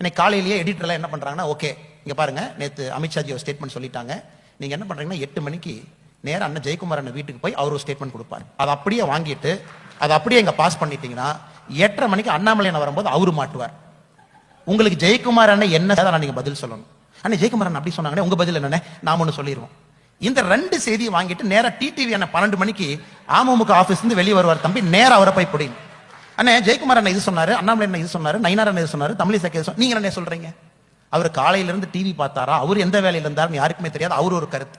இன்னைக்கு காலையிலேயே எடிட்டர்லாம் என்ன பண்றாங்கன்னா ஓகே இங்க பாருங்க நேத்து அமித்ஷாஜி ஒரு ஸ்டேட்மெண்ட் சொல்லிட்டாங்க. நீங்க என்ன பண்றீங்கன்னா எட்டு மணிக்கு நேரம் அண்ணன் ஜெயக்குமார் அண்ணன் வீட்டுக்கு போய் அவர் ஒரு ஸ்டேட்மெண்ட் கொடுப்பார். அதை அப்படியே வாங்கிட்டு அதை அப்படியே இங்க பாஸ் பண்ணிட்டீங்கன்னா எட்டரை மணிக்கு அண்ணாமலை அண்ணன் வரும்போது அவரு மாட்டுவார். உங்களுக்கு ஜெயக்குமார் அண்ணன் என்ன நான் நீங்க பதில் சொல்லணும். அண்ணன் ஜெயக்குமார் அண்ணன் அப்படி சொன்னாங்கன்னா உங்க பதில் என்னென்ன நாம் ஒன்று சொல்லிடுவோம் இந்த ரெண்டு செய்தியை வாங்கிட்டு நேராக டிடிவி அண்ணன் பன்னெண்டு மணிக்கு அமமுக ஆஃபீஸ்லேருந்து இருந்து வெளியே வருவார் தம்பி நேராக அவரை போய் பிடிக்கும் அண்ணே ஜெயக்குமார் அண்ணன் இது சொன்னாரு அண்ணாமலை அண்ணன் இது சொன்னாரு நயினார் அண்ணன் இது சொன்னாரு தமிழிசை நீங்க என்ன சொல்றீங்க? அவர் காலையில இருந்து டிவி பார்த்தாரா? அவர் எந்த வேலையில் இருந்தாருன்னு யாருக்குமே தெரியாது. அவர் ஒரு கருத்து.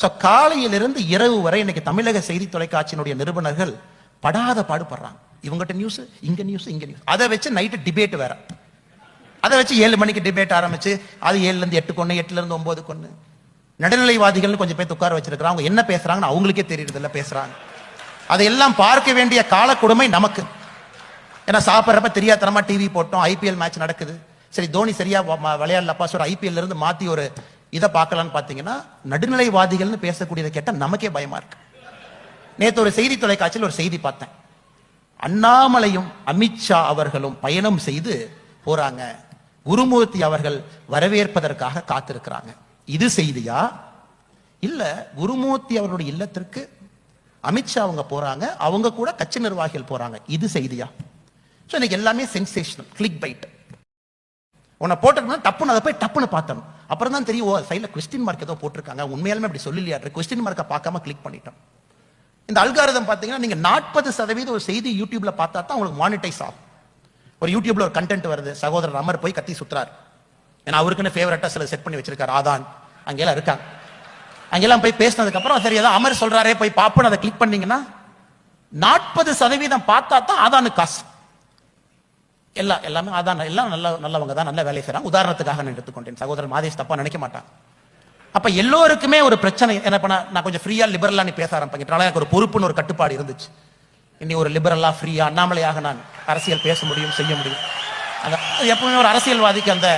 ஸோ காலையிலிருந்து இரவு வரை இன்னைக்கு தமிழக செய்தி தொலைக்காட்சியினுடைய நிறுவனர்கள் படாத பாடுபடுறாங்க. இவங்ககிட்ட நியூஸ் இங்க நியூஸ் இங்க நியூஸ் அதை வச்சு நைட்டு டிபேட் வேற. அதை வச்சு ஏழு மணிக்கு டிபேட் ஆரம்பிச்சு அது ஏழுல இருந்து எட்டு கொண்டு எட்டுல இருந்து ஒன்பது கொண்டு நடுநிலைவாதிகள்னு கொஞ்சம் பேர் உட்கார வச்சிருக்கிறாங்க. அவங்க என்ன பேசுறாங்கன்னு அவங்களுக்கே தெரியறது பேசுறாங்க. அதையெல்லாம் பார்க்க வேண்டிய கால கொடுமை நமக்கு. ஏன்னா சாப்பிட்றப்ப தெரியாதனமா டிவி போட்டோம் ஐபிஎல் மேட்ச் நடக்குது. சரி தோனி சரியா விளையாடலப்பா சொல்ற ஐபிஎல்ல இருந்து மாத்தி ஒரு இதை பார்க்கலாம்னு பாத்தீங்கன்னா நடுநிலைவாதிகள்னு பேசக்கூடியதை கேட்டால் நமக்கே பயமா இருக்கு. நேத்து ஒரு செய்தி தொலைக்காட்சியில் ஒரு செய்தி பார்த்தேன். அண்ணாமலையும் அமித்ஷா அவர்களும் பயணம் செய்து போறாங்க. குருமூர்த்தி அவர்கள் வரவேற்பதற்காக காத்திருக்கிறாங்க. இது செய்தியா? இல்ல குருமூர்த்தி அவர்களுடைய இல்லத்திற்கு அமித்ஷா அவங்க போறாங்க அவங்க கூட கட்சி நிர்வாகிகள் போறாங்க. இது செய்தியா? ஸோ இன்னைக்கு எல்லாமே சென்சேஷனல் கிளிக் பைட் உன்னை போட்டிருக்கா டப்புன்னு அதை போய் டப்புன்னு பார்த்தோம் அப்புறம் தான் தெரியும் ஓ சைடில் கொஸ்டின் மார்க் ஏதோ போட்டிருக்காங்க. உண்மையாலுமே அப்படி சொல்லலையா கொஸ்டின் மார்க்கை பார்க்காம கிளிக் பண்ணிட்டோம். இந்த அல்காரதம் பார்த்தீங்கன்னா நீங்கள் நாற்பது சதவீதம் ஒரு செய்தி யூடியூப்ல பார்த்தா தான் உங்களுக்கு மானிட்டைஸ் ஆகும். ஒரு யூடியூப்ல ஒரு கண்டென்ட் வருது சகோதரர் அமர் போய் கத்தி சுத்துறாரு. ஏன்னா அவருக்குன்னு ஃபேவரட்டா சில செட் பண்ணி வச்சிருக்காரு ஆதான். அங்கெல்லாம் இருக்காங்க. அங்கெல்லாம் போய் பேசினதுக்கு அப்புறம் சரி ஏதோ அமர் சொல்றாரே போய் பார்ப்போன்னு அதை கிளிக் பண்ணீங்கன்னா நாற்பது சதவீதம் பார்த்தா தான் ஆதானு காசு. எல்லாம் எல்லாமே அதான் எல்லாம் நல்ல நல்லவங்க தான் நல்ல வேலை செய்கிறாங்க உதாரணத்துக்காக நான் எடுத்துக்கொண்டேன். சகோதரர் மாதேஷ் தப்பா நினைக்க மாட்டான். அப்ப எல்லோருக்குமே ஒரு பிரச்சனை என்ன பண்ண நான் கொஞ்சம் ஃப்ரீயா லிபரலா நீ பேச ஆரம்பிக்கிறனால எனக்கு ஒரு பொறுப்புன்னு ஒரு கட்டுப்பாடு இருந்துச்சு. இனி ஒரு லிபரலா ஃப்ரீயா அண்ணாமலையாக நான் அரசியல் பேச முடியும் செய்ய முடியும். அந்த அது எப்பவுமே ஒரு அரசியல்வாதிக்கு அந்த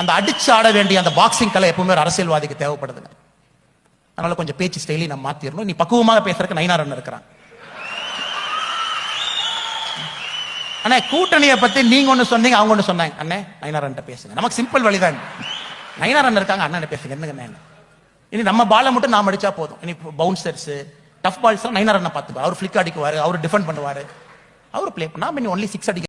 அந்த அடிச்சு ஆட வேண்டிய அந்த பாக்ஸிங் கலை எப்பவுமே ஒரு அரசியல்வாதிக்கு தேவைப்படுதுங்க. அதனால கொஞ்சம் பேச்சு ஸ்டைலி நான் மாத்திரணும். நீ பக்குவமாக பேசுறதுக்கு நயினாரன் இருக்கிறான். அண்ணே கூட்டணியை பத்தி நீங்க ஒண்ணு சொன்னீங்க அவங்க ஒண்ணு சொன்னாங்க. அண்ணே நயினாரன் பேசுங்க. நமக்கு சிம்பிள் வழிதான். நயினாரன் இருக்காங்க அண்ணன் பேசுங்க என்னங்க இனி நம்ம பாலை மட்டும் நாம் அடிச்சா போதும். இனி பவுன்சர்ஸ் டஃப் பால்ஸ் நயினாரன் பார்த்துப்பாரு. அவர் ஃபிளிக் அடிக்குவாரு அவர் டிஃபெண்ட் பண்ணுவாரு. அவர் ப்ளே பண்ணா ஒன்லி சிக்ஸ் அடிக்க